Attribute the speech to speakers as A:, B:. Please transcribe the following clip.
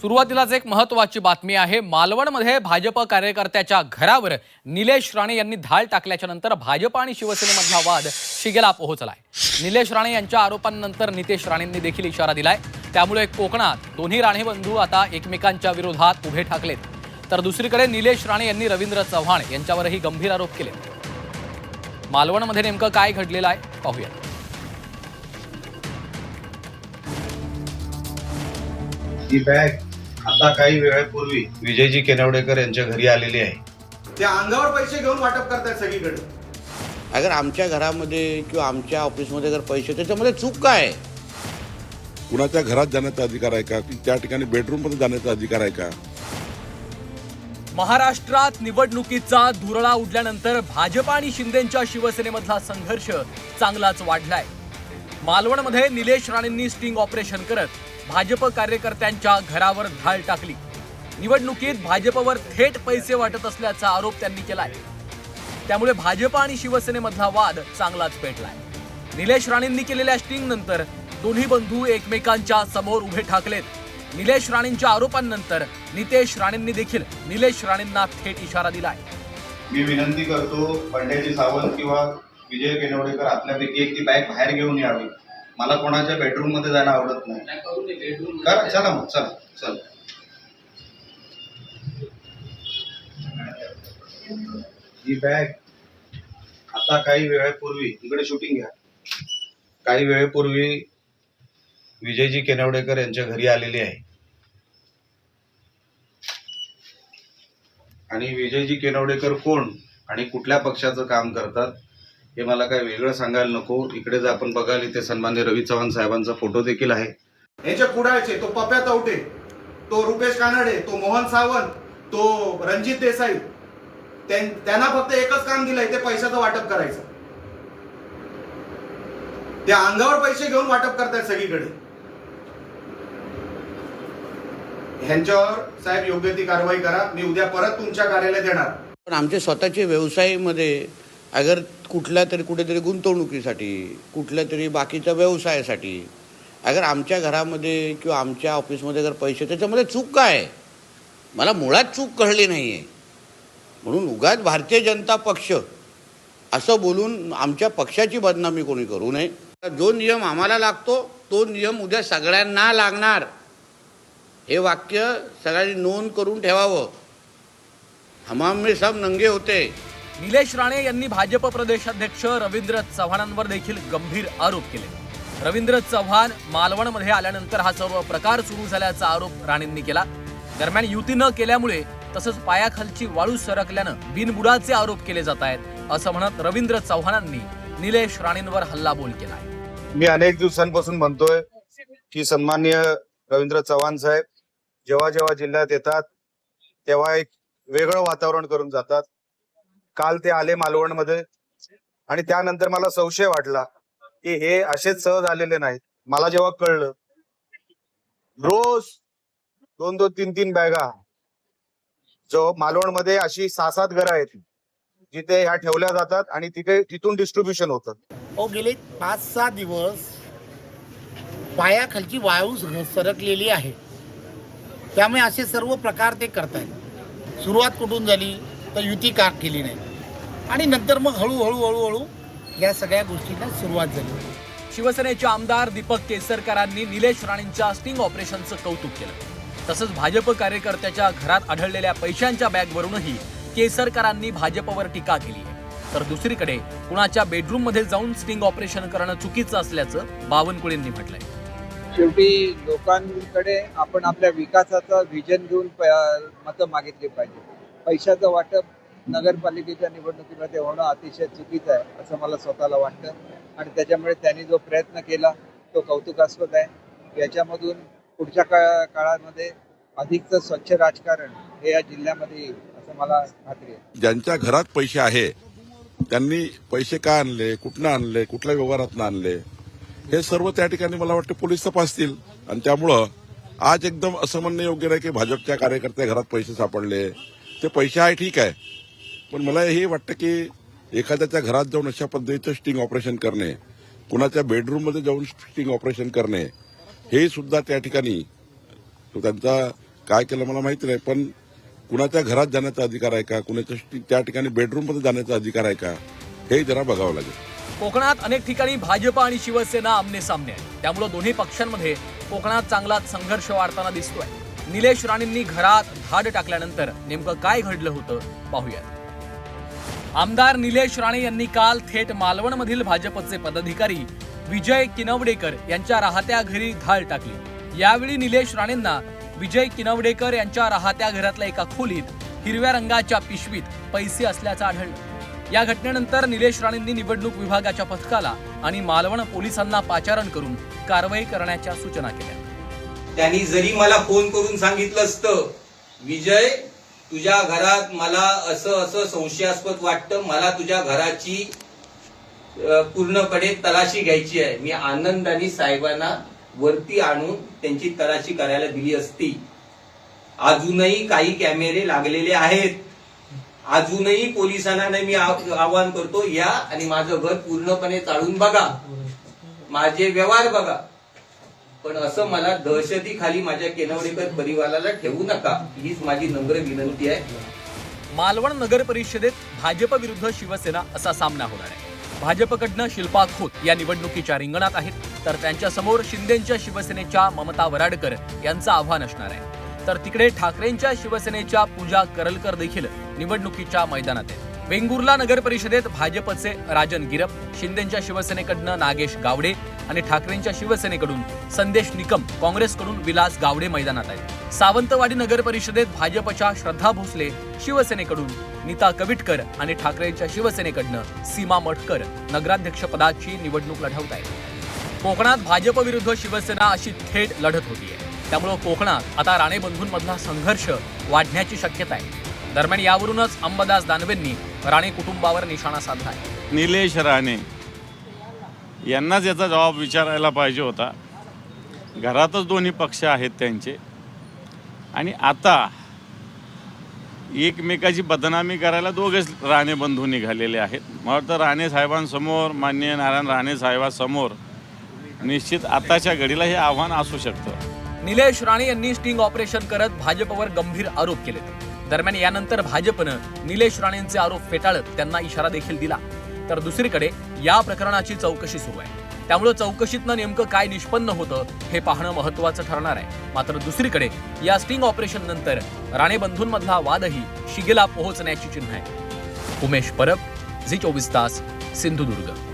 A: सुरुवातीलाच एक महत्वाची बातमी आहे. मालवणमध्ये भाजप कार्यकर्त्याच्या घरावर निलेश राणे यांनी धाड टाकल्याच्या नंतर भाजप आणि शिवसेनेमधला वाद शिगेला पोहोचलाय. निलेश राणे यांच्या आरोपांनंतर नितेश राणेंनी देखील इशारा दिलाय. त्यामुळे कोकणात दोन्ही राणे बंधू आता एकमेकांच्या विरोधात उभे ठाकलेत. तर दुसरीकडे निलेश राणे यांनी रवींद्र चव्हाण यांच्यावरही गंभीर आरोप केले. मालवणमध्ये नेमकं काय घडलेलं आहे? पाहूया.
B: ही बॅग आता काही वेळापूर्वी विजयजी केनवडेकर यांच्या घरी आलेली आहे.
C: ते अंगावर पैसे घेऊन वाटप करतायत सगळीकडे.
D: अगर आमच्या घरामध्ये किंवा आमच्या ऑफिसमध्ये जर पैसे त्याच्यामध्ये चूक काय आहे?
E: कुणाच्या घरात जाण्याचा अधिकार आहे का? की त्या ठिकाणी बेडरूममध्ये जाण्याचा अधिकार आहे का?
A: महाराष्ट्रात निवडणुकीचा धुरळा उडल्यानंतर भाजप आणि शिंदेच्या शिवसेनेमधला संघर्ष चांगलाच वाढलाय. मालवणमध्ये निलेश राणेंनी स्टिंग ऑपरेशन करत भाजप कार्यकर्त्यांच्या घरावर धाड टाकली. निवडणुकीत भाजपवर थेट पैसे वाटत असल्याचा आरोप त्यांनी केलाय. त्यामुळे भाजप आणि शिवसेनेमधला वाद चांगलाच पेटलाय. निलेश राणेंनी केलेल्या स्टिंग नंतर दोन्ही बंधू एकमेकांच्या समोर उभे ठाकलेत. निलेश राणेंच्या आरोपांनंतर नितेश राणेंनी देखील निलेश राणेंना थेट इशारा दिलाय.
B: मी विनंती करतो पंड्याजी सावंत किंवा विजय केनवडेकर आपल्यापैकी एक ती बॅग बाहेर घेऊन यावी. मला कोणाच्या बेडरूममध्ये जाणं आवडत नाही. कर चला मग चला चल. ही बॅग आता काही वेळापूर्वी इकडे शूटिंग घ्या. काही वेळेपूर्वी विजयजी केनवडेकर यांच्या घरी आलेली आहे. आणि विजयजी केनवडेकर कोण आणि कुठल्या पक्षाचं काम करतात? हे मला काय वेगळं सांगायला नको. इकडे जर आपण बघाल इथे सन्मान्य रवी चव्हाण साहेबांचा फोटो देखील आहे.
C: ह्याचे कुडाळचे तो पप्या तवटे तो रुपेश कानडे तो मोहन सावंत तो रणजित देसाई त्यां- त्यांना फक्त एकच काम दिलंय ते पैशाचं वाटप करायचं. ते अंगावर पैसे घेऊन वाटप करतायत सगळीकडे. ह्यांच्यावर साहेब योग्य ती कारवाई करा. मी उद्या परत तुमच्या कार्यालयात येणार.
D: पण आमचे स्वतःचे व्यवसायामध्ये अगर कुठल्या तरी कुठेतरी गुंतवणुकीसाठी कुठल्या तरी बाकीच्या व्यवसायासाठी अगर आमच्या घरामध्ये किंवा आमच्या ऑफिसमध्ये जर पैसे त्याच्यामध्ये चूक काय आहे? मला मुळात चूक कळली नाही आहे म्हणून उगाच भारतीय जनता पक्ष असं बोलून आमच्या पक्षाची बदनामी कोणी करू नये. जो नियम आम्हाला लागतो तो नियम उद्या सगळ्यांना लागणार. हे वाक्य सगळ्यांनी नोंद करून ठेवावं. हमाम में सब नंगे होते.
A: निलेश राणे यांनी भाजप प्रदेशाध्यक्ष रवींद्र चव्हाणांवर देखील गंभीर आरोप केले. रवींद्र चव्हाण मालवणमध्ये आल्यानंतर हा सर्व प्रकार सुरू झाल्याचा आरोप राणेंनी केला. दरम्यान युती न केल्यामुळे तसंच पायाखालची वाळू सरकल्यानं बिनबुडाचे आरोप केले जात आहेत असं म्हणत रवींद्र चव्हाणांनी निलेश राणेंवर हल्लाबोल केला
B: मी अनेक दिवसांपासून म्हणतोय की सन्मान्य रवींद्र चव्हाण साहेब जेव्हा जेव्हा जिल्ह्यात येतात तेव्हा एक वेगळं वातावरण करून जातात. काल ते आले मालवणमध्ये आणि त्यानंतर मला संशय वाटला की हे असेच सहज आलेले नाहीत. मला जेव्हा कळलं रोज दोन दोन तीन तीन बॅगा जो मालवणमध्ये अशी सहा सात घरं आहेत जिथे ह्या ठेवल्या जातात आणि तिथे तिथून डिस्ट्रीब्युशन होतं.
F: अहो गेले पाच सहा दिवस पायाखालची वाळू सरकलेली आहे. त्यामुळे असे सर्व प्रकार ते करतायत. सुरुवात कुठून झाली? तर युती का केली नाही? आणि नंतर मग हळूहळू हळूहळू या सगळ्या गोष्टींना सुरुवात झाली.
A: शिवसेनेचे आमदार दीपक केसरकरांनी निलेश राणेंच्या स्टिंग ऑपरेशनचं कौतुक केलं. तसंच भाजप कार्यकर्त्याच्या घरात आढळलेल्या पैशांच्या बॅगवरूनही केसरकरांनी भाजपवर टीका केली तर दुसरीकडे कुणाच्या बेडरूममध्ये जाऊन स्टिंग ऑपरेशन करणं चुकीचं असल्याचं बावनकुळेंनी म्हटलंय.
G: शेवटी लोकांकडे आपण आपल्या विकासाचं व्हिजन घेऊन मतं मागितली पाहिजे. पैशाचं वाटप नगरपालिकेच्या निवडणुकीमध्ये होणं अतिशय चुकीचं आहे असं मला स्वतःला वाटतं. आणि त्याच्यामुळे त्यांनी जो प्रयत्न केला तो कौतुकास्पद आहे. याच्यामधून पुढच्या का काळामध्ये अधिकचं स्वच्छ राजकारण हे या जिल्ह्यामध्ये येईल असं मला खात्री आहे.
E: ज्यांच्या घरात पैसे आहे त्यांनी पैसे का आणले कुठनं आणले कुठल्या व्यवहारातनं आणले हे सर्व त्या ठिकाणी मला वाटतं पोलीस तपासतील. आणि त्यामुळं आज एकदम असं म्हणणं योग्य नाही की भाजपच्या कार्यकर्त्या घरात पैसे सापडले. ते पैसे आहे ठीक आहे. पण मला हे वाटतं की एखाद्याच्या घरात जाऊन अशा पद्धतीचं स्टिंग ऑपरेशन करणे कुणाच्या बेडरूममध्ये जाऊन स्टिंग ऑपरेशन करणे हे सुद्धा त्या ठिकाणी त्यांचा काय केलं मला माहिती नाही पण कुणाच्या घरात जाण्याचा अधिकार आहे का? कुणाच्या त्या ठिकाणी बेडरूममध्ये जाण्याचा अधिकार आहे का? हे जरा बघावं लागेल.
A: कोकणात अनेक ठिकाणी भाजप आणि शिवसेना आमने सामने आहे त्यामुळे दोन्ही पक्षांमध्ये कोकणात चांगलाच संघर्ष वाढताना दिसतोय. निलेश राणेंनी घरात धाड टाकल्यानंतर नेमकं काय घडलं होतं पाहूयात. आमदार निलेश राणे यांनी काल थेट मालवणमधील भाजपचे पदाधिकारी विजय किनवडेकर यांच्या राहत्या घरी धाड टाकली. यावेळी निलेश राणेंना विजय किनवडेकर यांच्या राहत्या घरातल्या एका खोलीत हिरव्या रंगाच्या पिशवीत पैसे असल्याचं आढळलं. या घटनेनंतर निलेश राणेंनी निवडणूक विभागाच्या पथकाला आणि मालवण पोलिसांना पाचारण करून कारवाई करण्याच्या सूचना केल्या.
H: त्यांनी जरी मला फोन करून सांगितलं असतं विजय तुझ्या घरात मला असं असं संशयास्पद वाटतं मला तुझ्या घराची पूर्णपणे तलाशी घ्यायची आहे. मी आनंदाने साहेबांना वरती आणून त्यांची तलाशी करायला दिली असती. अजूनही काही कॅमेरे लागलेले आहेत. अजूनही पोलिसांना नाही मी आवाहन करतो या आणि माझं घर पूर्णपणे चाळून बघा. माझे व्यवहार बघा. पण असं मला दहशतीखाली माझ्या केनवडेकर परिवाराला ठेवू नका. हीच माझी नम्र विनंती आहे.
A: मालवण नगर परिषदेत भाजप विरुद्ध शिवसेना असा सामना होणार आहे. भाजपकडनं शिल्पा खोत या निवडणुकीच्या रिंगणात आहेत. तर त्यांच्यासमोर शिंदेच्या शिवसेनेच्या ममता वराडकर यांचं आव्हान असणार आहे. तर तिकडे ठाकरेंच्या शिवसेनेच्या पूजा करलकर देखील निवडणुकीच्या मैदानात आहेत. वेंगुर्ला नगर परिषदेत भाजपचे राजन गिरप शिंदेच्या शिवसेनेकडनं नागेश गावडे आणि ठाकरेंच्या शिवसेनेकडून संदेश निकम काँग्रेसकडून विलास गावडे मैदानात आहेत. सावंतवाडी नगर परिषदेत भाजपच्या श्रद्धा भोसले शिवसेनेकडून नीता कविटकर आणि ठाकरेंच्या शिवसेनेकडनं सीमा मठकर नगराध्यक्षपदाची निवडणूक लढवत आहेत. कोकणात भाजप विरुद्ध शिवसेना अशी थेट लढत होतीये. त्यामुळं कोकणात आता राणे बंधूंमधला संघर्ष वाढण्याची शक्यता आहे. दरम्यान यावरूनच अंबादास दानवेंनी राणे कुटुंबावर निशाणा साधला आहे.
I: निलेश राणे यांनाच याचा जबाब विचारायला पाहिजे होता. घरातच दोन्ही पक्ष आहेत त्यांचे. आणि आता एकमेकाची बदनामी करायला दोघेच राणे बंधू निघालेले आहेत. मला वाटतं राणे साहेबांसमोर माननीय नारायण राणे साहेबांसमोर निश्चित आताच्या घडीला हे आव्हान असू शकतं.
A: निलेश राणे यांनी स्टिंग ऑपरेशन करत भाजपवर गंभीर आरोप केले दरम्यान यानंतर भाजपनं निलेश राणेंचे आरोप फेटाळत त्यांना इशारा देखील दिला. तर दुसरीकडे या प्रकरणाची चौकशी सुरू आहे. त्यामुळे चौकशीतनं नेमकं काय निष्पन्न होतं हे पाहणं महत्वाचं ठरणार आहे. मात्र दुसरीकडे या स्टिंग ऑपरेशन नंतर राणे बंधूंमधला वादही शिगेला पोहोचण्याची चिन्ह आहे. उमेश परब झी चोवीस तास सिंधुदुर्ग.